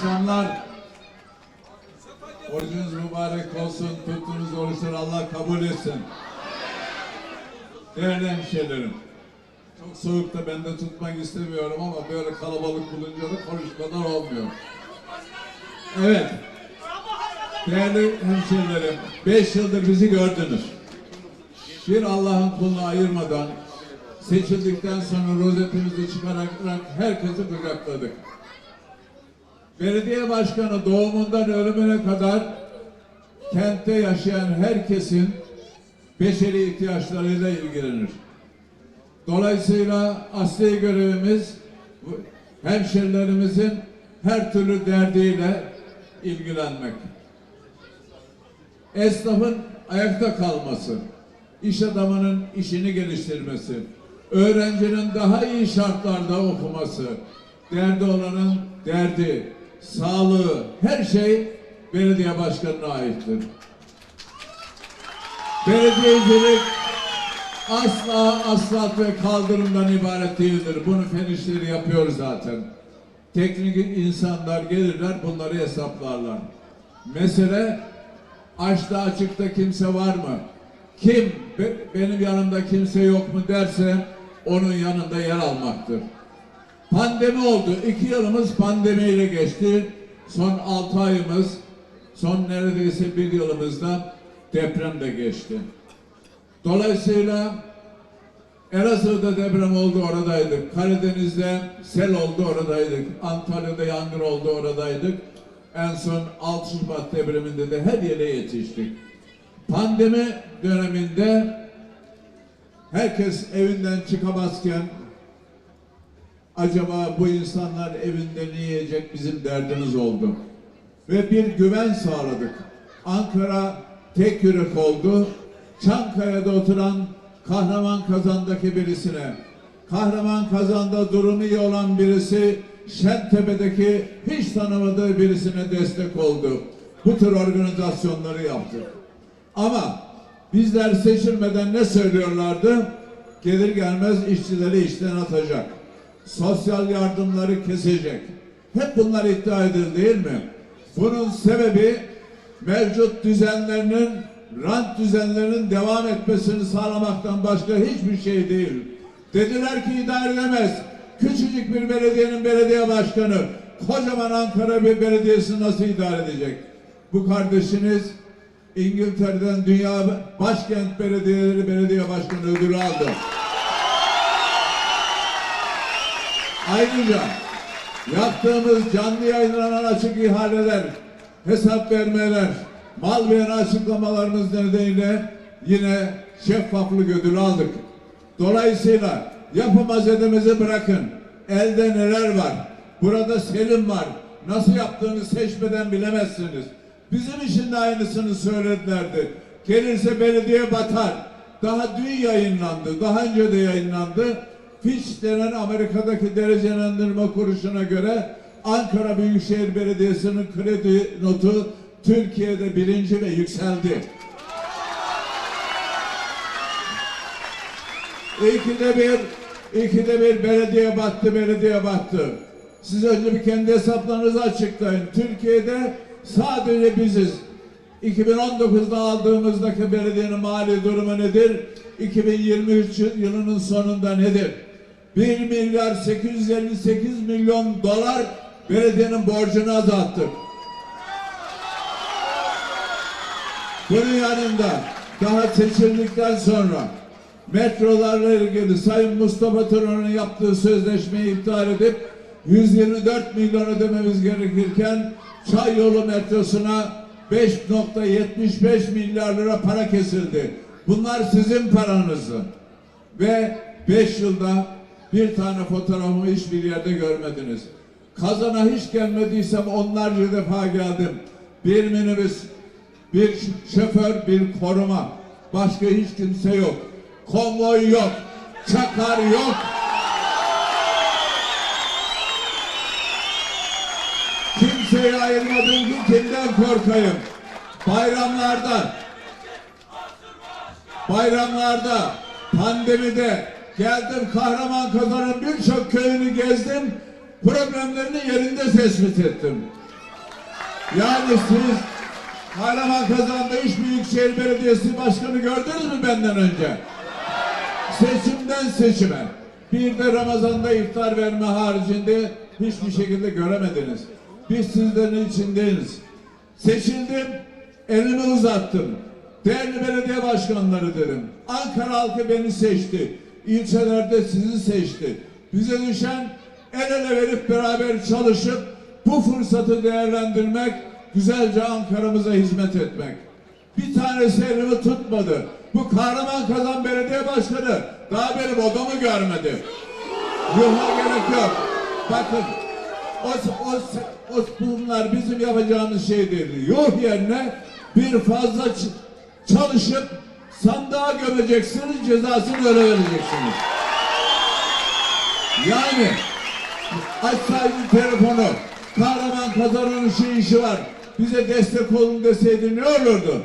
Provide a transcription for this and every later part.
Akşamlar. Orucunuz mübarek olsun, tuttuğunuz oruçları Allah kabul etsin. Değerli hemşehrilerim, çok soğukta ben de tutmak istemiyorum ama böyle kalabalık bulunca da konuşmadan olmuyor. Evet, değerli hemşehrilerim, beş yıldır bizi gördünüz. Bir Allah'ın kulunu ayırmadan seçildikten sonra rozetimizi çıkararak herkesi kucakladık. Belediye başkanı doğumundan ölümüne kadar kentte yaşayan herkesin beşeri ihtiyaçlarıyla ilgilenir. Dolayısıyla asli görevimiz hemşerilerimizin her türlü derdiyle ilgilenmek. Esnafın ayakta kalması, iş adamının işini geliştirmesi, öğrencinin daha iyi şartlarda okuması, derdi olanın derdi, sağlığı, her şey belediye başkanına aittir. Belediyecilik asla asfalt ve kaldırımdan ibaret değildir. Bunu fen yapıyor zaten. Teknik insanlar gelirler bunları hesaplarlar. Mesele açta açıkta kimse var mı? Kim be- benim yanımda kimse yok mu derse onun yanında yer almaktır. Pandemi oldu. İki yılımız pandemiyle geçti. Son altı ayımız, son neredeyse bir yılımızda depremle geçti. Dolayısıyla Elazığ'da deprem oldu oradaydık. Karadeniz'de sel oldu oradaydık. Antalya'da yangın oldu oradaydık. En son 6 Şubat depreminde de her yere yetiştik. Pandemi döneminde herkes evinden çıkamazken acaba bu insanlar evinde ne yiyecek bizim derdimiz oldu. Ve bir güven sağladık. Ankara tek yürek oldu. Çankaya'da oturan Kahraman Kazan'daki birisine, Kahraman Kazan'da durumu iyi olan birisi Şentepe'deki hiç tanımadığı birisine destek oldu. Bu tür organizasyonları yaptık. Ama bizler seçilmeden ne söylüyorlardı? Gelir gelmez işçileri işten atacak. Sosyal yardımları kesecek. Hep bunlar iddia edilir değil mi? Bunun sebebi mevcut düzenlerinin, rant düzenlerinin devam etmesini sağlamaktan başka hiçbir şey değil. Dediler ki idare edemez. Küçücük bir belediyenin belediye başkanı kocaman Ankara bir belediyesi nasıl idare edecek? Bu kardeşiniz İngiltere'den Dünya Başkent Belediyeleri Belediye Başkanı ödülü aldı. Ayrıca yaptığımız canlı yayınlanan açık ihaleler, hesap vermeler, mal beyanı açıklamalarımız nedeniyle yine şeffaflık ödülü aldık. Dolayısıyla yapamaz edemezi bırakın. Elde neler var? Burada Selim var. Nasıl yaptığını seçmeden bilemezsiniz. Bizim için de aynısını söyledilerdi. Gelirse belediye batar. Daha dün yayınlandı. Daha önce de yayınlandı. Fitch denen Amerika'daki derecelendirme kuruluşuna göre Ankara Büyükşehir Belediyesi'nin kredi notu Türkiye'de birinci ve yükseldi. İkide bir, ikide bir belediye battı, belediye battı. Siz önce bir kendi hesaplarınızı açıklayın. Türkiye'de sadece biziz. 2019'da aldığımızdaki belediyenin mali durumu nedir? 2023 yılının sonunda nedir? 1 milyar 858 milyon dolar belediyenin borcunu azalttık. Bunun yanında daha seçildikten sonra metrolarla ilgili Sayın Mustafa Turan'ın yaptığı sözleşmeyi iptal edip 124 milyon ödememiz gerekirken Çay yolu metrosuna 5.75 milyar lira para kesildi. Bunlar sizin paranızdı. Ve 5 yılda bir tane fotoğrafımı hiçbir yerde görmediniz. Kazana hiç gelmediysem onlarca defa geldim. Bir minibüs, bir şoför, bir koruma. Başka hiç kimse yok. Konvoy yok. Çakar yok. Kimseyi ayırmadım ki kimden korkayım. Bayramlarda, bayramlarda, pandemide geldim kahraman kazanın birçok köyünü gezdim. problemlerini yerinde tespit ettim. Yani siz Kahraman kazandı üç Büyükşehir Belediyesi Başkanı gördünüz mü benden önce? Seçimden seçime. Bir de Ramazan'da iftar verme haricinde hiçbir şekilde göremediniz. Biz sizlerin içindeyiz. Seçildim, elimi uzattım. Değerli belediye başkanları dedim. Ankara halkı beni seçti. İlçelerde sizi seçti. Bize düşen el ele verip beraber çalışıp bu fırsatı değerlendirmek, güzelce Ankara'mıza hizmet etmek. Bir tanesi elimi tutmadı. Bu kahraman kazan belediye başkanı daha benim odamı görmedi. Yuha gerek yok. Bakın o, o, o, bunlar bizim yapacağımız şey değil. Yuh yerine bir fazla çalışıp sandığa gömeceksiniz cezasını öyle vereceksiniz. Yani açsaydın telefonu kahraman kazanın işi işi var. Bize destek olun deseydi ne olurdu?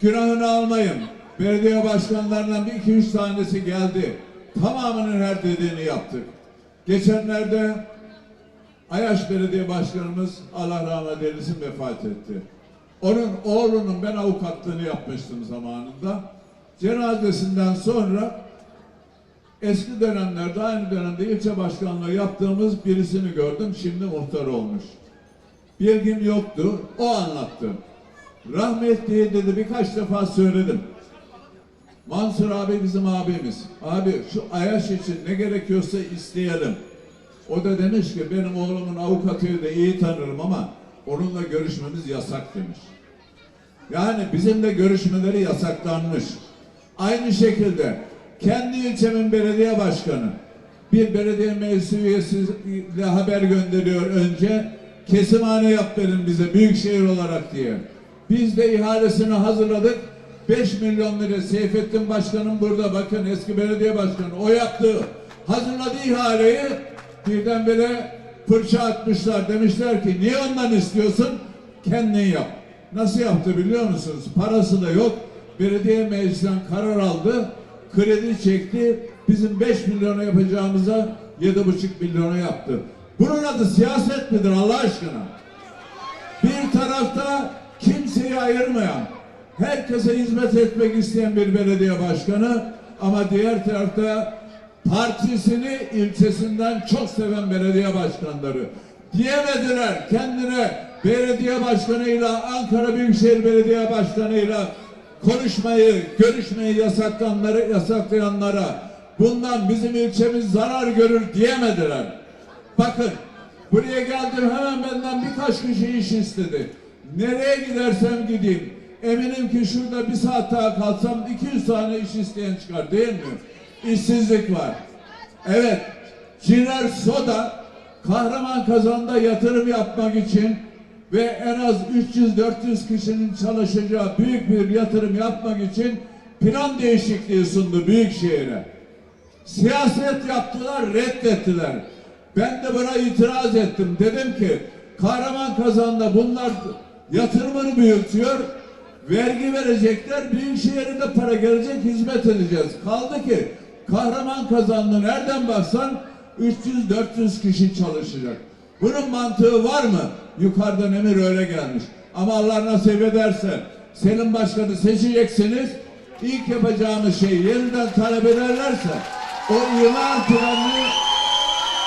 Günahını almayın. Belediye başkanlarından bir iki üç tanesi geldi. Tamamının her dediğini yaptık. Geçenlerde Ayaş Belediye Başkanımız Allah rahmet eylesin vefat etti. Onun oğlunun ben avukatlığını yapmıştım zamanında. Cenazesinden sonra eski dönemlerde aynı dönemde ilçe başkanlığı yaptığımız birisini gördüm. Şimdi muhtar olmuş. Bilgim yoktu. O anlattı. Rahmetli dedi birkaç defa söyledim. Mansur abi bizim abimiz. Abi şu Ayaş için ne gerekiyorsa isteyelim. O da demiş ki benim oğlumun avukatıyı da iyi tanırım ama onunla görüşmemiz yasak demiş. Yani bizimle görüşmeleri yasaklanmış. Aynı şekilde kendi ilçemin belediye başkanı bir belediye meclisi üyesiyle haber gönderiyor önce kesimhane yap verin bize büyükşehir olarak diye. Biz de ihalesini hazırladık. 5 milyon lira Seyfettin Başkanım burada bakın eski belediye başkanı o yaptı. Hazırladı ihaleyi birdenbire fırça atmışlar. Demişler ki niye ondan istiyorsun? Kendin yap. Nasıl yaptı biliyor musunuz? Parası da yok. Belediye meclisinden karar aldı. Kredi çekti. Bizim 5 milyona yapacağımıza 7,5 milyona yaptı. Bunun adı siyaset midir Allah aşkına? Bir tarafta kimseyi ayırmayan, herkese hizmet etmek isteyen bir belediye başkanı ama diğer tarafta partisini ilçesinden çok seven belediye başkanları diyemediler kendine belediye başkanıyla Ankara Büyükşehir Belediye Başkanıyla konuşmayı, görüşmeyi yasaklanları, yasaklayanlara bundan bizim ilçemiz zarar görür diyemediler. Bakın buraya geldim hemen benden birkaç kişi iş istedi. Nereye gidersem gideyim. Eminim ki şurada bir saat daha kalsam 200 tane iş isteyen çıkar değil mi? İşsizlik var. Evet. Ciner Soda kahraman kazanda yatırım yapmak için ve en az 300-400 kişinin çalışacağı büyük bir yatırım yapmak için plan değişikliği sundu Büyükşehir'e. Siyaset yaptılar, reddettiler. Ben de buna itiraz ettim. Dedim ki kahraman kazanda bunlar yatırımını büyütüyor. Vergi verecekler. Büyükşehir'e de para gelecek. Hizmet edeceğiz. Kaldı ki kahraman kazandı nereden baksan 300-400 kişi çalışacak. Bunun mantığı var mı? Yukarıdan emir öyle gelmiş. Ama Allah nasip ederse Selim Başkan'ı seçeceksiniz. İlk yapacağımız şey yeniden talep ederlerse o imar planını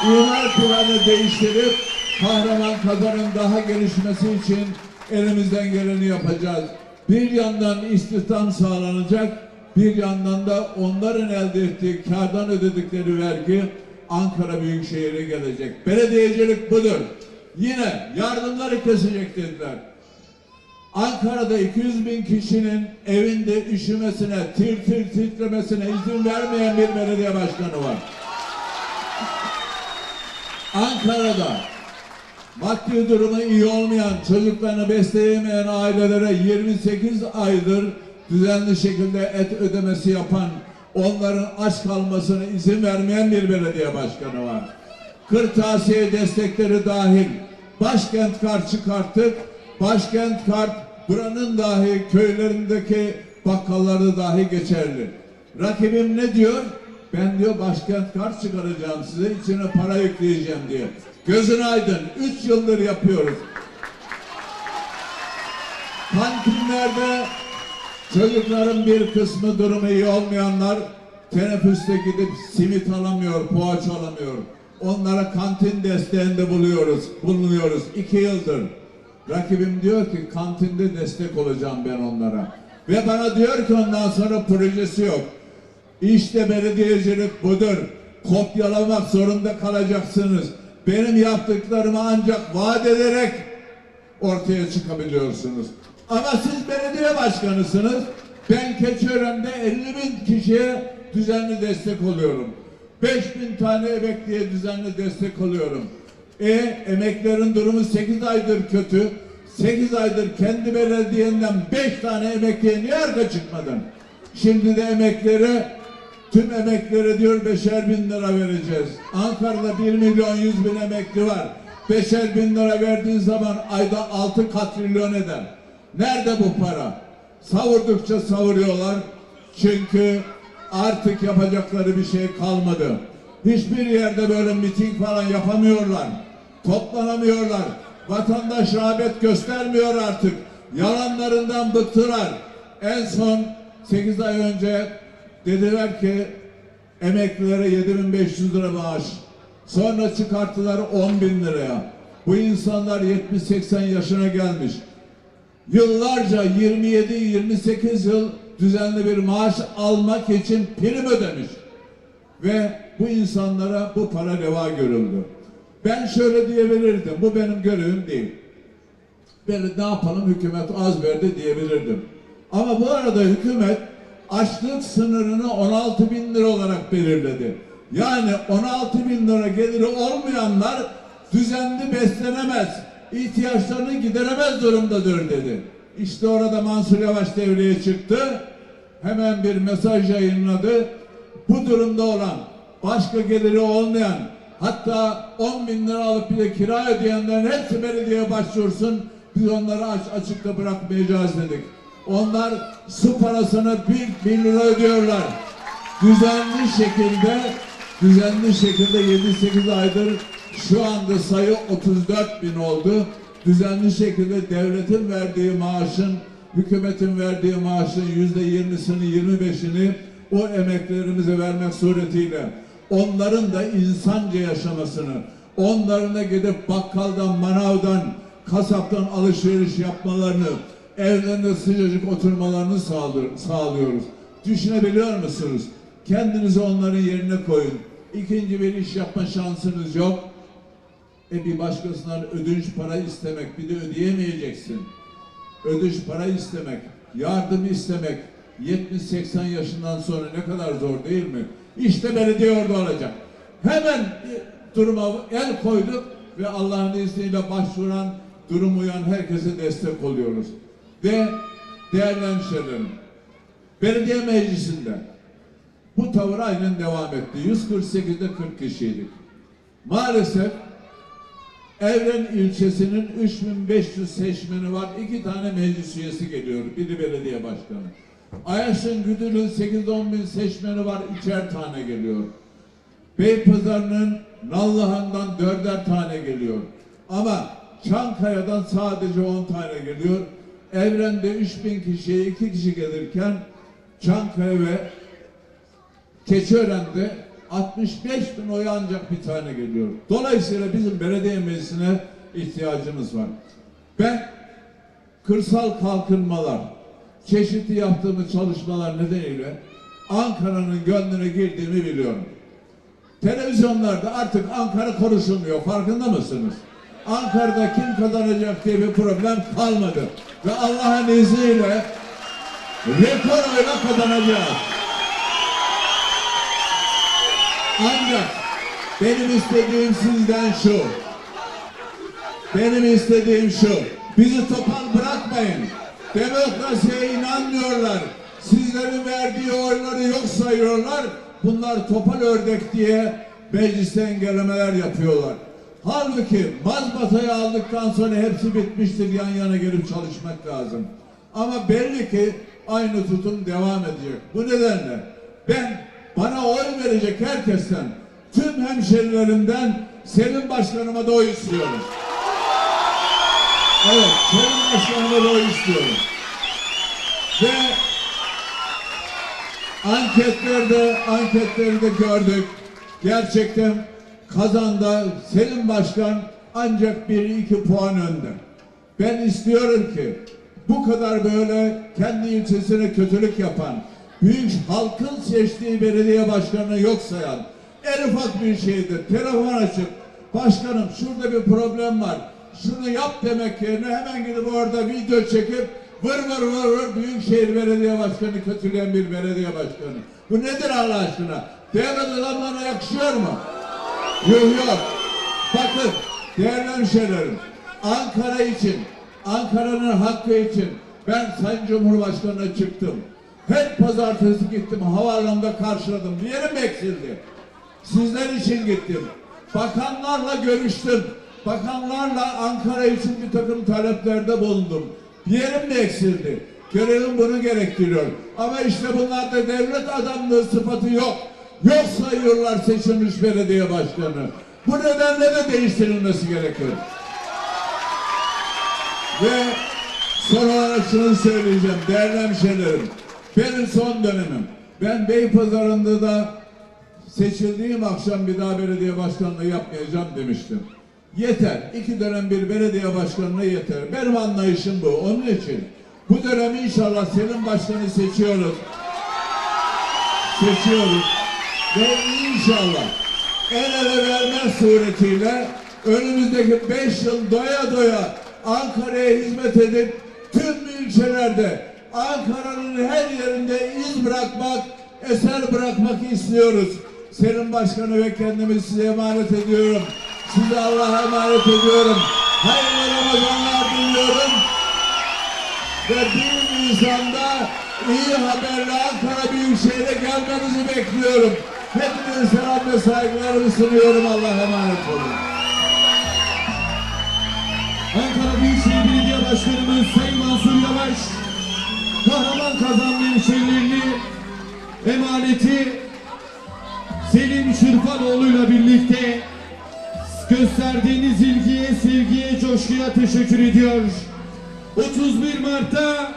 imar planı değiştirip kahraman kazanın daha gelişmesi için elimizden geleni yapacağız. Bir yandan istihdam sağlanacak, bir yandan da onların elde ettiği kardan ödedikleri vergi Ankara Büyükşehir'e gelecek. Belediyecilik budur. Yine yardımları kesecek dediler. Ankara'da 200 bin kişinin evinde üşümesine, tir tir titremesine izin vermeyen bir belediye başkanı var. Ankara'da maddi durumu iyi olmayan, çocuklarını besleyemeyen ailelere 28 aydır düzenli şekilde et ödemesi yapan, onların aç kalmasına izin vermeyen bir belediye başkanı var. Kırtasiye destekleri dahil başkent kart çıkarttık. Başkent kart buranın dahi köylerindeki bakkalları dahi geçerli. Rakibim ne diyor? Ben diyor başkent kart çıkaracağım size içine para yükleyeceğim diye. Gözün aydın. Üç yıldır yapıyoruz. Kantinlerde çocukların bir kısmı durumu iyi olmayanlar teneffüste gidip simit alamıyor, poğaça alamıyor. Onlara kantin desteğinde buluyoruz, bulunuyoruz. iki yıldır. Rakibim diyor ki kantinde destek olacağım ben onlara. Ve bana diyor ki ondan sonra projesi yok. İşte belediyecilik budur. Kopyalamak zorunda kalacaksınız. Benim yaptıklarımı ancak vaat ederek ortaya çıkabiliyorsunuz. Ama siz belediye başkanısınız. Ben Keçiören'de 50 bin kişiye düzenli destek oluyorum. 5 bin tane emekliye düzenli destek oluyorum. E emeklerin durumu 8 aydır kötü. 8 aydır kendi belediyenden 5 tane emekliye niye arka çıkmadın? Şimdi de emeklere tüm emeklere diyor beşer bin lira vereceğiz. Ankara'da 1 milyon 100 bin emekli var. Beşer bin lira verdiğin zaman ayda 6 katrilyon eder. Nerede bu para? Savurdukça savuruyorlar. Çünkü artık yapacakları bir şey kalmadı. Hiçbir yerde böyle miting falan yapamıyorlar. Toplanamıyorlar. Vatandaş rağbet göstermiyor artık. Yalanlarından bıktılar. En son 8 ay önce dediler ki emeklilere 7500 lira maaş. Sonra çıkarttılar 10 bin liraya. Bu insanlar 70-80 yaşına gelmiş. Yıllarca 27-28 yıl düzenli bir maaş almak için prim ödemiş. Ve bu insanlara bu para reva görüldü. Ben şöyle diyebilirdim. Bu benim görevim değil. Böyle ne yapalım hükümet az verdi diyebilirdim. Ama bu arada hükümet açlık sınırını 16 bin lira olarak belirledi. Yani 16 bin lira geliri olmayanlar düzenli beslenemez, ihtiyaçlarını gideremez durumdadır dedi. İşte orada Mansur Yavaş devreye çıktı. Hemen bir mesaj yayınladı. Bu durumda olan, başka geliri olmayan, hatta 10 bin lira alıp bir de kira ödeyenlerin hepsi belediyeye başvursun. Biz onları aç, açıkta bırakmayacağız dedik. Onlar su parasını bir, bir lira ödüyorlar. Düzenli şekilde düzenli şekilde 7-8 aydır şu anda sayı 34 bin oldu. Düzenli şekilde devletin verdiği maaşın, hükümetin verdiği maaşın yüzde 20'sini 25'ini o emeklerimize vermek suretiyle onların da insanca yaşamasını, onların da gidip bakkaldan, manavdan, kasaptan alışveriş yapmalarını, evlerinde sıcacık oturmalarını sağlıyor- sağlıyoruz. Düşünebiliyor musunuz? Kendinizi onların yerine koyun. İkinci bir iş yapma şansınız yok. E bir başkasından ödünç para istemek, bir de ödeyemeyeceksin. Ödünç para istemek, yardım istemek 70-80 yaşından sonra ne kadar zor değil mi? İşte belediye orada olacak. Hemen duruma el koyduk ve Allah'ın izniyle başvuran, durum uyan herkese destek oluyoruz. Ve değerli hemşehrilerim, belediye meclisinde bu tavır aynen devam etti. 148'de 40 kişiydik. Maalesef Evren ilçesinin 3500 seçmeni var. İki tane meclis üyesi geliyor. Biri belediye başkanı. Ayaş'ın Güdül'ün 8-10 bin seçmeni var. İçer tane geliyor. Beypazarı'nın Nallıhan'dan dörder tane geliyor. Ama Çankaya'dan sadece 10 tane geliyor. Evren'de 3000 kişiye 2 kişi gelirken Çankaya ve Keçiören'de 65 bin oy ancak bir tane geliyor. Dolayısıyla bizim belediye meclisine ihtiyacımız var. Ben kırsal kalkınmalar, çeşitli yaptığımız çalışmalar nedeniyle Ankara'nın gönlüne girdiğimi biliyorum. Televizyonlarda artık Ankara konuşulmuyor. Farkında mısınız? Ankara'da kim kazanacak diye bir problem kalmadı. Ve Allah'ın izniyle rekor oyla kazanacağız. Ancak benim istediğim sizden şu. Benim istediğim şu. Bizi topal bırakmayın. Demokrasiye inanmıyorlar. Sizlerin verdiği oyları yok sayıyorlar. Bunlar topal ördek diye mecliste engellemeler yapıyorlar. Halbuki mazbatayı aldıktan sonra hepsi bitmiştir. Yan yana gelip çalışmak lazım. Ama belli ki aynı tutum devam edecek. Bu nedenle ben bana oy verecek herkesten, tüm hemşerilerimden Selim Başkanıma da oy istiyorum. Evet, Selim Başkanıma da oy istiyorum. Ve anketlerde, anketleri de gördük. Gerçekten kazanda Selim Başkan ancak bir iki puan önde. Ben istiyorum ki bu kadar böyle kendi ilçesine kötülük yapan, büyük halkın seçtiği belediye başkanını yok sayan, en ufak bir şeydir. Telefon açıp, başkanım şurada bir problem var, şunu yap demek yerine hemen gidip orada video çekip vır vır vır vır Büyükşehir Belediye Başkanı kötüleyen bir belediye başkanı. Bu nedir Allah aşkına? Devlet adamlarına yakışıyor mu? Yok yok. Bakın değerli hemşehrilerim, Ankara için, Ankara'nın hakkı için ben Sayın Cumhurbaşkanı'na çıktım. Her pazartesi gittim, havaalanında karşıladım. Bir yerim eksildi. Sizler için gittim. Bakanlarla görüştüm. Bakanlarla Ankara için bir takım taleplerde bulundum. Bir yerim mi eksildi? Görevim bunu gerektiriyor. Ama işte bunlarda devlet adamlığı sıfatı yok. Yok sayıyorlar seçilmiş belediye başkanı. Bu nedenle de değiştirilmesi gerekiyor. Ve son olarak şunu söyleyeceğim değerli hemşehrilerim. Benim son dönemim. Ben Beypazarı'nda da seçildiğim akşam bir daha belediye başkanlığı yapmayacağım demiştim. Yeter. İki dönem bir belediye başkanlığı yeter. Benim anlayışım bu. Onun için bu dönem inşallah Selim Başkan'ı seçiyoruz. Seçiyoruz. Ve inşallah el ele verme suretiyle önümüzdeki beş yıl doya doya Ankara'ya hizmet edip tüm ilçelerde Ankara'nın her yerinde iz bırakmak, eser bırakmak istiyoruz. Selim Başkanı ve kendimi size emanet ediyorum. Size Allah'a emanet ediyorum. Hayırlı Ramazanlar diliyorum. Ve 1 Nisan'da iyi haberle Ankara Büyükşehir'e gelmenizi bekliyorum. Hepinize selam ve saygılarımı sunuyorum. Allah'a emanet olun. Ankara Büyükşehir Belediye Başkanımız Sayın Mansur Yavaş, kahraman kazanlı hemşehrilerini emaneti Selim Şırfanoğlu'yla birlikte gösterdiğiniz ilgiye, sevgiye, coşkuya teşekkür ediyor. 31 Mart'ta